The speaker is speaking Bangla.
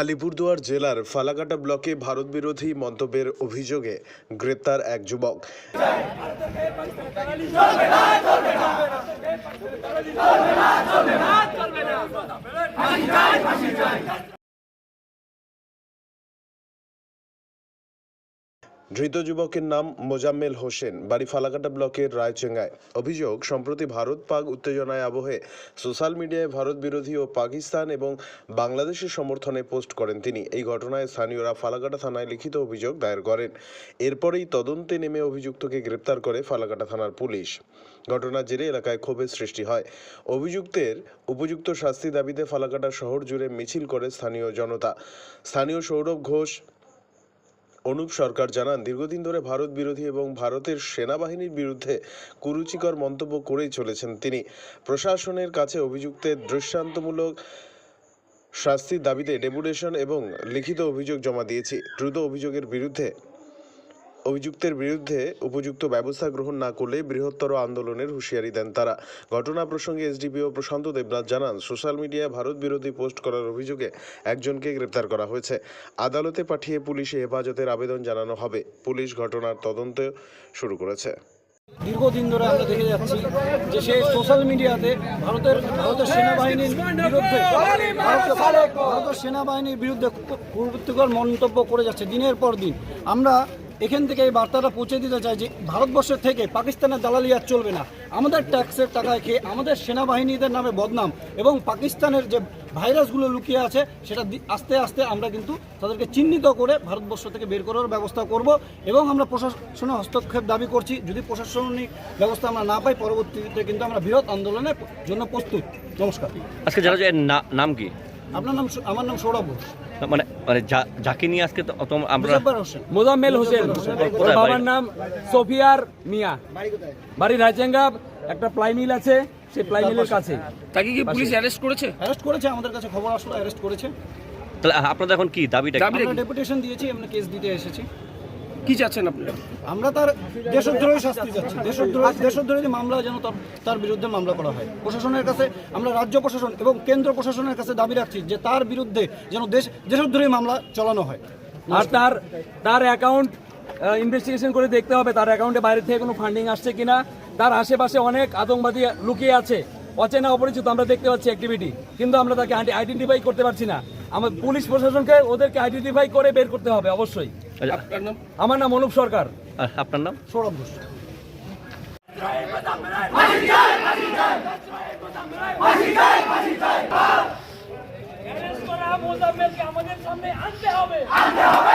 আলিপুরদুয়ার জেলার ফালাকাটা ব্লকে ভারত বিরোধী মন্তব্যের অভিযোগে গ্রেপ্তার এক যুবক। ধৃত যুবকের নাম মোজাম্মেল হোসেন, বাড়ি ফালাকাটা ব্লকের রায়চেঙ্গায়। অভিযোগ, সম্প্রতি ভারত পাক উত্তেজনায় আবহে সোশ্যাল মিডিয়ায় ভারত বিরোধী ও পাকিস্তান এবং বাংলাদেশের সমর্থনে পোস্ট করেন তিনি। এই ঘটনায় স্থানীয়রা ফালাকাটা থানায় লিখিত অভিযোগ দায়ের করেন। এরপরেই তদন্তে নেমে অভিযুক্তকে গ্রেপ্তার করে ফালাকাটা থানার পুলিশ। ঘটনার জেরে এলাকায় ক্ষোভের সৃষ্টি হয়। অভিযুক্তের উপযুক্ত শাস্তি দাবিতে ফালাকাটা শহর জুড়ে মিছিল করে স্থানীয় জনতা। স্থানীয় সৌরভ ঘোষ অনুপ সরকার জানান, দীর্ঘদিন ধরে ভারত বিরোধী এবং ভারতের সেনাবাহিনীর বিরুদ্ধে কুরুচিকর মন্তব্য করেই চলেছেন তিনি। প্রশাসনের কাছে অভিযুক্তের দৃষ্টান্তমূলক শাস্তির দাবিতে ডেপুটেশন এবং লিখিত অভিযোগ জমা দিয়েছি। দ্রুত অভিযোগের বিরুদ্ধে অভিযুক্তের বিরুদ্ধে উপযুক্ত ব্যবস্থা গ্রহণ না করলে বৃহত্তর আন্দোলনের হুঁশিয়ারি দেন তারা। ঘটনা প্রসঙ্গে এসডিপিও প্রশান্ত দেবনাথ জানান, সোশ্যাল মিডিয়ায় ভারত বিরোধী পোস্ট করার অভিযোগে একজনকে গ্রেপ্তার করা হয়েছে। আদালতে পাঠিয়ে পুলিশে হেফাজতের আবেদন জানানো হবে। পুলিশ ঘটনার তদন্ত শুরু করেছে। দীর্ঘদিন ধরে আমরা দেখে যাচ্ছি যে সে সোশ্যাল মিডিয়াতে ভারতের ভারতের সেনাবাহিনীর বিরুদ্ধে, ভারতের সেনাবাহিনীর বিরুদ্ধে কুরুক্তিকর মন্তব্য করে যাচ্ছে দিনের পর দিন। আমরা এখান থেকে এই বার্তাটা পৌঁছে দিতে চাই যে ভারতবর্ষের থেকে পাকিস্তানের দালালি আর চলবে না। আমাদের ট্যাক্সের টাকায় খেয়ে আমাদের সেনাবাহিনীদের নামে বদনাম এবং পাকিস্তানের যে ভাইরাসগুলো লুকিয়ে আছে, সেটা আস্তে আস্তে আমরা কিন্তু তাদেরকে চিহ্নিত করে ভারতবর্ষ থেকে বের করার ব্যবস্থা করব এবং আমরা প্রশাসনের হস্তক্ষেপ দাবি করছি। যদি প্রশাসনিক ব্যবস্থা আমরা না পাই, পরবর্তীতে কিন্তু আমরা বৃহৎ আন্দোলনের জন্য প্রস্তুত। নমস্কার। আজকে যারা নাম কি? আপনার নাম আমার নাম সৌরভ ঘোষ। মানে মানে যাকে নিয়ে আজকে তো- তো আমরা হোসেন। মোজাম্মেল হোসেন। বাবার নাম সোফিয়ার মিয়া। বাড়ি রায়চেঙ্গা। একটা প্লাই মিল আছে সেই প্লাই মিলের কাছে। তাকে কি পুলিশ অ্যারেস্ট করেছে? অ্যারেস্ট করেছে আমাদের কাছে খবর আসলো অ্যারেস্ট করেছে। তাহলে আপনাদের এখন কি দাবিটা আমরা ডেপুটেশন দিয়েছি আমরা কেস দিতে এসেছি। কি চাচ্ছেন আপনারা আমরা তার দেশদ্রোহী শাস্তি যাচ্ছি দেশদ্রোহী দেশদ্রোহী মামলা যেন তার বিরুদ্ধে মামলা করা হয়। প্রশাসনের কাছে আমরা রাজ্য প্রশাসন এবং কেন্দ্র প্রশাসনের কাছে দাবি রাখছি যে তার বিরুদ্ধে যেন দেশ দেশদ্রোহী মামলা চালানো হয়। আর তার তার অ্যাকাউন্ট ইনভেস্টিগেশন করে দেখতে হবে তার অ্যাকাউন্টে বাইরে থেকে কোনো ফান্ডিং আসছে কিনা। তার আশেপাশে অনেক আতঙ্কবাদী লুকিয়ে আছে। অচেনা অপরিচিত আমরা দেখতে পাচ্ছি অ্যাক্টিভিটি কিন্তু আমরা তাকে আইডেন্টিফাই করতে পারছি না। আমার পুলিশ প্রশাসনকে ওদেরকে আইডেন্টিফাই করে বের করতে হবে অবশ্যই। আপনার নাম? আমার নাম অনুপ সরকার। আপনার নাম? সৌরভ ঘোষ। আমাদের সামনে আনতে হবে। আনতে হবে।